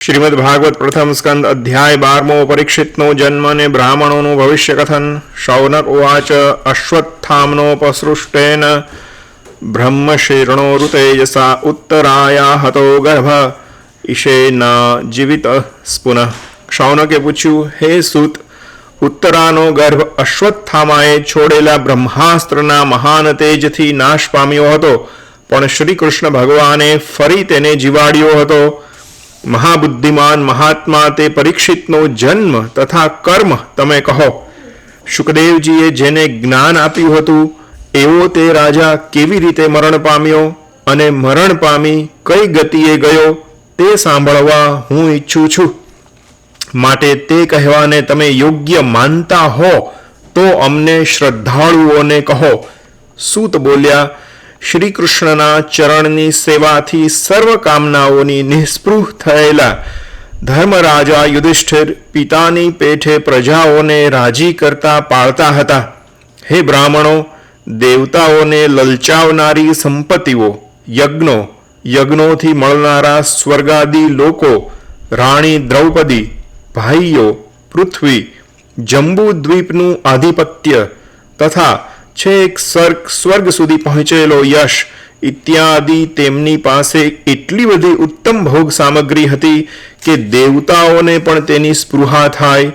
શ્રીમદ ભાગવત પ્રથમ સ્કંદ અધ્યાય બારમો પરીક્ષિતનો જન્મ અને બ્રાહ્મણોનું ભવિષ્ય કથન શૌનક ઉવાચ અશ્વત્થામ્નોપસૃષ્ટેન બ્રહ્મશીર્ણો ઋતેજસા ઉત્તરાયા હતો ગર્ભ ઈશેન જીવિત સ્પુનઃ શૌનકે પૂછ્યું હે સુત ઉત્તરાનો ગર્ભ અશ્વત્થામાએ છોડેલા બ્રહ્માસ્ત્રના મહાન તેજથી નાશ પામ્યો હતો પણ શ્રી કૃષ્ણ ભગવાને ફરી તેને જીવાડ્યો હતો મહાબુદ્ધિમાન મહાત્મા તે પરીક્ષિતનો જન્મ તથા કર્મ, તમે કહો. શુકદેવજીએ જેને જ્ઞાન આપ્યું હતું, એવો તે રાજા કેવી રીતે મરણ પામ્યો અને મરણ પામી કઈ ગતિએ ગયો, તે સાંભળવા હું ઈચ્છું છું. માટે તે કહેવાને તમે યોગ્ય માનતા હો, તો અમને શ્રદ્ધાળુઓને કહો. સૂત બોલ્યા શ્રી કૃષ્ણના ચરણની સેવાથી સર્વ કામનાઓની નિસ્પૃહ થયેલા ધર્મરાજા યુધિષ્ઠિર પિતાની પેઠે પ્રજાઓને રાજી કરતા પાળતા હતા. હે બ્રાહ્મણો, દેવતાઓને લલચાવનારી સંપત્તિઓ, યજ્ઞો, યજ્ઞોથી મળનારા સ્વર્ગાદી લોકો, રાણી દ્રૌપદી, ભાઈઓ, પૃથ્વી જંબુ દ્વીપનું આધિપત્ય તથા છેક સ્વર્ગ સ્વર્ગ સુધી પહોંચેલો યશ. ઇત્યાદિ તેમની પાસે એટલી બધી ઉત્તમ ભોગ સામગ્રી હતી કે દેવતાઓને પણ તેની સ્પૃહા થાય.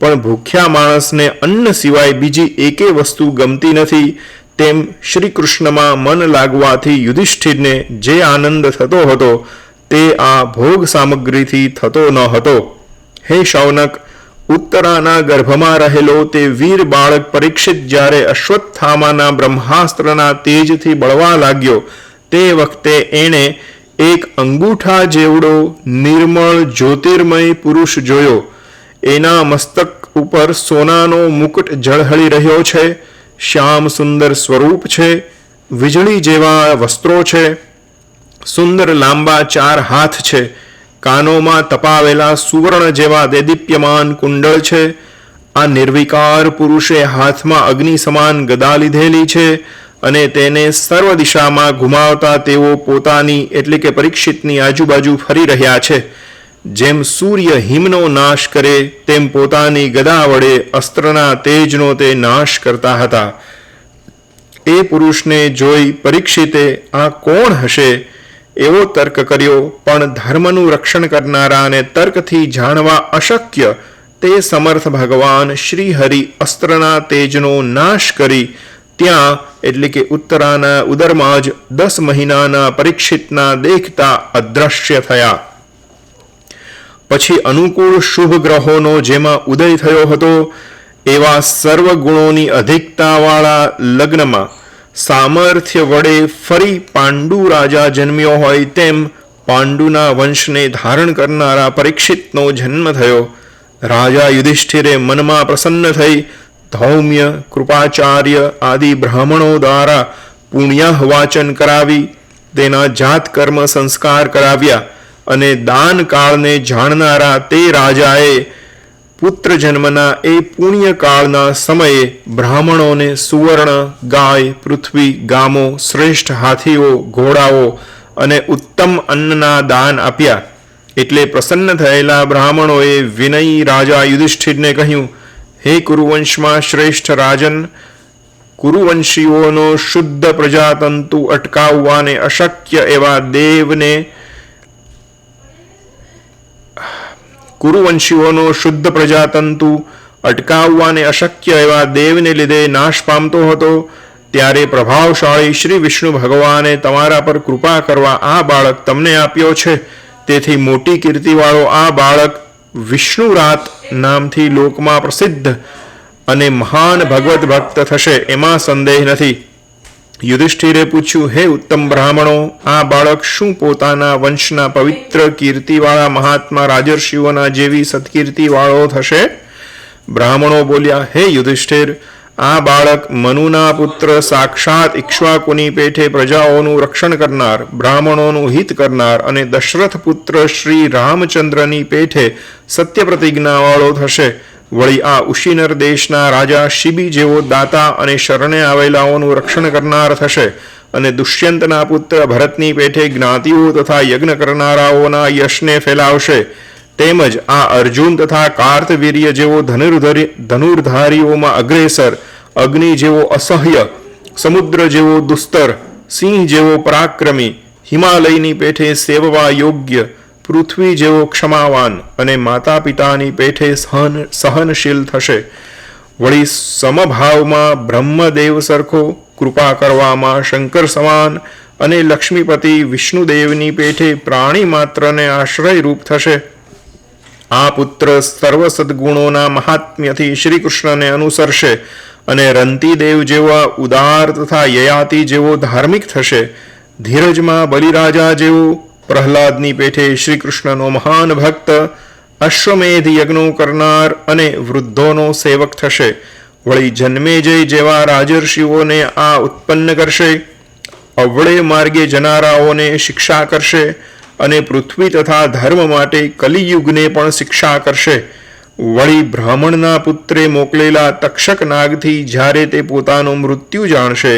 પણ ભૂખ્યા માણસને અન્ન સિવાય બીજી એકે વસ્તુ ગમતી નથી. તેમ શ્રી કૃષ્ણમાં મન લાગવાથી યુધિષ્ઠિરને જે આનંદ થતો હતો, તે આ ભોગ સામગ્રીથી થતો ન હતો. હે શૌનક ઉત્તરાના ગર્ભમાં રહેલો તે વીર બાળક પરીક્ષિત જ્યારે અશ્વત્થામાના બ્રહ્માસ્ત્રના તેજથી બળવા લાગ્યો, તે વખતે એણે એક અંગૂઠા જેવડો નિર્મળ જ્યોતિર્મય પુરુષ જોયો. એના મસ્તક ઉપર સોનાનો મુકુટ ઝળહળી રહ્યો છે, શ્યામ સુંદર સ્વરૂપ છે, વીજળી જેવા વસ્ત્રો છે, સુંદર લાંબા ચાર હાથ છે. કાનોમાં તપાવેલા સુવર્ણ જેવા દેદીપ્યમાન કુંડળ છે. આ નિર્વિકાર પુરુષે હાથમાં અગ્નિ સમાન ગદા લીધેલી છે અને તેને સર્વ દિશામાં ઘુમાવતા તેઓ પોતાની એટલે કે પરીક્ષિતની આજુબાજુ ફરી રહ્યા છે. જેમ સૂર્ય હિમનો નાશ કરે, તેમ પોતાની ગદા વડે અસ્ત્રના તેજનો તે નાશ કરતા હતા. એ પુરુષને જોઈ પરીક્ષિતે આ કોણ હશે? એવો તર્ક કર્યો, પણ ધર્મનું રક્ષણ કરનારાને તર્કથી જાણવા અશક્ય. તે સમર્થ ભગવાન શ્રી હરિ અસ્ત્રના તેજનો નાશ કરી ત્યાં, એટલે કે ઉત્તરાના ઉદરમાં જ દસ મહિનાના પરીક્ષિતના દેખતા અદ્રશ્ય થયા. પછી અનુકૂળ શુભ ગ્રહોનો જેમાં ઉદય થયો હતો, એવા સર્વ ગુણોની અધિકતાવાળા લગ્નમાં સામર્થ્ય વડે ફરી પાંડુ રાજા જન્મ્યો હોય તેમ પાંડુના વંશને ધારણ કરનારા પરીક્ષિતનો જન્મ થયો. રાજા યુધિષ્ઠિરે મનમાં પ્રસન્ન થઈ ધૌમ્ય, કૃપાચાર્ય આદિ બ્રાહ્મણો દ્વારા પુણ્યાહ વાચન કરાવી, તેના જાત કર્મ સંસ્કાર કરાવ્યા અને દાન કાળને જાણનારા તે રાજાએ પુત્ર જન્મના એ પુણ્યકાળના સમયે બ્રાહ્મણોને સુવર્ણ, ગાય, પૃથ્વી, ગામો, શ્રેષ્ઠ હાથીઓ, ઘોડાઓ અને ઉત્તમ અન્નના દાન આપ્યા. એટલે પ્રસન્ન થયેલા બ્રાહ્મણોએ વિનયી રાજા યુધિષ્ઠિરને કહ્યું, હે કુરુવંશમાં શ્રેષ્ઠ રાજન, કુરુવંશીઓનો શુદ્ધ પ્રજાતંતુ અટકાવવાને અશક્ય એવા દેવને કુરુવંશીઓનો શુદ્ધ પ્રજાતંતુ અટકાવવાને અશક્ય એવા દેવને લીધે નાશ પામતો હતો ત્યારે પ્રભાવશાળી શ્રી વિષ્ણુ ભગવાને તમારા પર કૃપા કરવા આ બાળક તમને આપ્યો છે તેથી મોટી કીર્તિવાળો આ બાળક વિષ્ણુરાત નામથી લોકમાં પ્રસિદ્ધ અને મહાન ભગવત ભક્ત થશે એમાં સંદેહ નથી યુધિષ્ઠિરે પૂછ્યું, હે ઉત્તમ બ્રાહ્મણો, આ બાળક શું પોતાના વંશના પવિત્ર કીર્તિવાળા મહાત્મા રાજર્ષિઓના જેવી સત્કીર્તિવાળો થશે? બ્રાહ્મણો બોલ્યા, હે યુધિષ્ઠિર, આ બાળક મનુના પુત્ર સાક્ષાત ઇક્ષ્વાકુની પેઠે પ્રજાઓનું રક્ષણ કરનાર, બ્રાહ્મણોનું હિત કરનાર અને દશરથ પુત્ર શ્રી રામચંદ્રની પેઠે સત્ય પ્રતિજ્ઞાવાળો થશે. વળી આ ઉશીનર દેશના રાજા શિબી જેવો દાતા અને શરણે આવેલાઓનું રક્ષણ કરનાર થશે અને દુષ્યંતના પુત્ર ભરતની પેઠે જ્ઞાતિઓ તથા યજ્ઞ કરનારાઓના યશને ફેલાવશે, તેમજ આ અર્જુન તથા કાર્તવીર્ય જેવો ધનુર્ધરી, ધનુર્ધારીઓમાં અગ્રેસર, અગ્નિ જેવો અસહ્ય, સમુદ્ર જેવો દુસ્તર, સિંહ જેવો પરાક્રમી, હિમાલયની પેઠે સેવવા યોગ્ય પૃથ્વી જેવો ક્ષમાવાન અને માતા પિતાની પેઠે સહન, સહનશીલ થશે. વળી સમભાવમાં બ્રહ્મદેવ સરખો કૃપા કરવામાં શંકર સમાન અને લક્ષ્મીપતિ વિષ્ણુદેવની પેઠે પ્રાણી માત્રને આશ્રયરૂપ થશે. આ પુત્ર સર્વ સદગુણોના મહાત્મ્યથી શ્રી કૃષ્ણને અનુસરશે અને રંતીદેવ જેવા ઉદાર તથા યયાતિ જેવો ધાર્મિક થશે. ધીરજમાં બલિરાજા જેવો પ્રહલાદની પેઠે શ્રી કૃષ્ણનો મહાન ભક્ત અશ્વમેધ યજ્ઞો કરનાર અને વૃદ્ધોનો સેવક થશે. વળી જન્મેજય જેવા રાજર્ષિઓને આ ઉત્પન્ન કરશે, અવળે માર્ગે જનારાઓને શિક્ષા કરશે અને પૃથ્વી તથા ધર્મ માટે કલિયુગને પણ શિક્ષા કરશે. વળી બ્રાહ્મણના પુત્રે મોકલેલા તક્ષક નાગથી જ્યારે તે પોતાનું મૃત્યુ જાણશે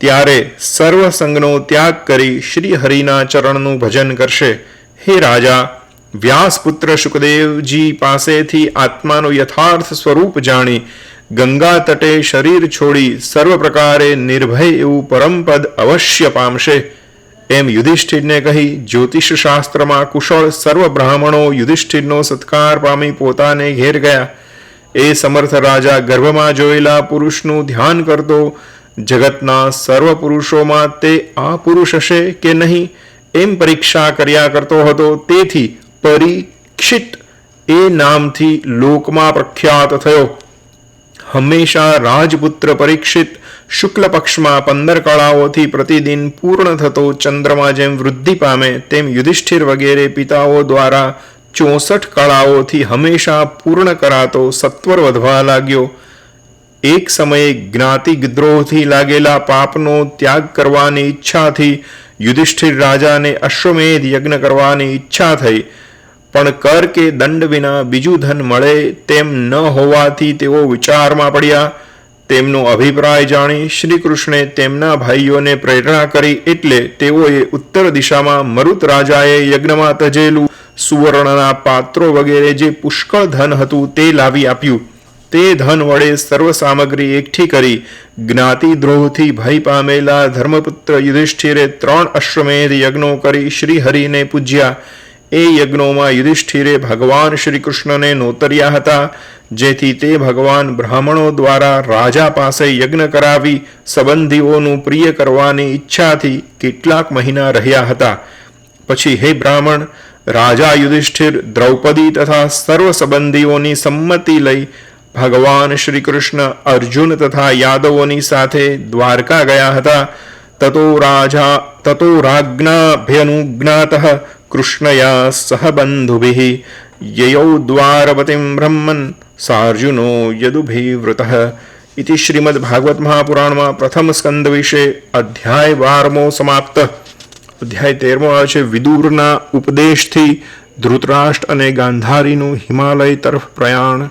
ત્યારે સર્વ ત્યાગ કરી શ્રી હરિના ચરણનું ભજન કરશે. હે રાજા, વ્યાસપુત્ર સુખદેવજી પાસેથી આત્માનું યથાર્થ સ્વરૂપ જાણી ગંગા તટે શરીર છોડી સર્વ પ્રકારે નિર્ભય એવું પરમપદ અવશ્ય પામશે. એમ યુધિષ્ઠિરને કહી જ્યોતિષ શાસ્ત્રમાં કુશળ સર્વ બ્રાહ્મણો યુધિષ્ઠિરનો સત્કાર પામી પોતાને ઘેર ગયા. એ સમર્થ રાજા ગર્ભમાં જોયેલા પુરુષનું ધ્યાન કરતો જગતના સર્વ પુરુષોમાં તે આ પુરુષ હશે કે નહીં? એમ પરીક્ષા કર્યા કરતો હતો. તેથી પરીક્ષિત એ નામથી લોકમાં પ્રખ્યાત થયો. હંમેશા રાજપુત્ર પરીક્ષિત શુક્લ પક્ષમાં પંદર કળાઓથી પ્રતિદિન પૂર્ણ થતો ચંદ્રમાં જેમ વૃદ્ધિ પામે તેમ યુધિષ્ઠિર વગેરે પિતાઓ દ્વારા ચોસઠ કળાઓથી હંમેશા પૂર્ણ કરાતો સત્વર વધવા લાગ્યો. એક સમયે જ્ઞાતિ વિદ્રોહથી લાગેલા પાપનો ત્યાગ કરવાની ઈચ્છાથી યુધિષ્ઠિર રાજાને અશ્વમેધ યજ્ઞ કરવાની ઈચ્છા થઈ. પણ કર કે દંડ વિના બીજું ધન મળે તેમ ન હોવાથી તેઓ વિચારમાં પડ્યા. તેમનો અભિપ્રાય જાણી શ્રી કૃષ્ણે તેમના ભાઈઓને પ્રેરણા કરી એટલે તેઓએ ઉત્તર દિશામાં મરુત રાજાએ યજ્ઞમાં તજેલું સુવર્ણના પાત્રો વગેરે જે પુષ્કળ ધન હતું તે લાવી આપ્યું. તે ધન વડે સર્વ સામગ્રી એકઠી કરી જ્ઞાતિ દ્રોહથી ભય પામેલા ધર્મપુત્ર યુધિષ્ઠિરે ત્રણ અશ્વમેધ યજ્ઞો કરી શ્રીહરિને પૂજ્યા. એ યજ્ઞોમાં યુધિષ્ઠિરે ભગવાન શ્રી કૃષ્ણને નોતર્યા હતા, જેથી તે ભગવાન બ્રાહ્મણો દ્વારા રાજા પાસે યજ્ઞ કરાવી સંબંધીઓનું પ્રિય કરવાની ઈચ્છાથી કેટલાક મહિના રહ્યા હતા. પછી હે બ્રાહ્મણ, રાજા યુધિષ્ઠિર દ્રૌપદી તથા સર્વ સંબંધીઓની સંમતિ લઈ ભગવાન શ્રી કૃષ્ણ અર્જુન તથા યાદવોની સાથે દ્વારકા ગયા હતા. તતો રાજા, તતો રાજ્ઞાભ્યનુજ્ઞાત કૃષ્ણયા સહ બંધુભિ યયૌ દ્વારવતીમ બ્રહ્મન સાર્જુનો યદુભિવૃત ઇતિ શ્રીમદ ભાગવત મહાપુરાણમાં પ્રથમ સ્કંદ વિશે અધ્યાય બારમો સમાપ્ત. અધ્યાય તેરમો આવે છે. વિદુરના ઉપદેશથી ધૃતરાષ્ટ્ર અને ગાંધારીનું હિમાલય તરફ પ્રયાણ.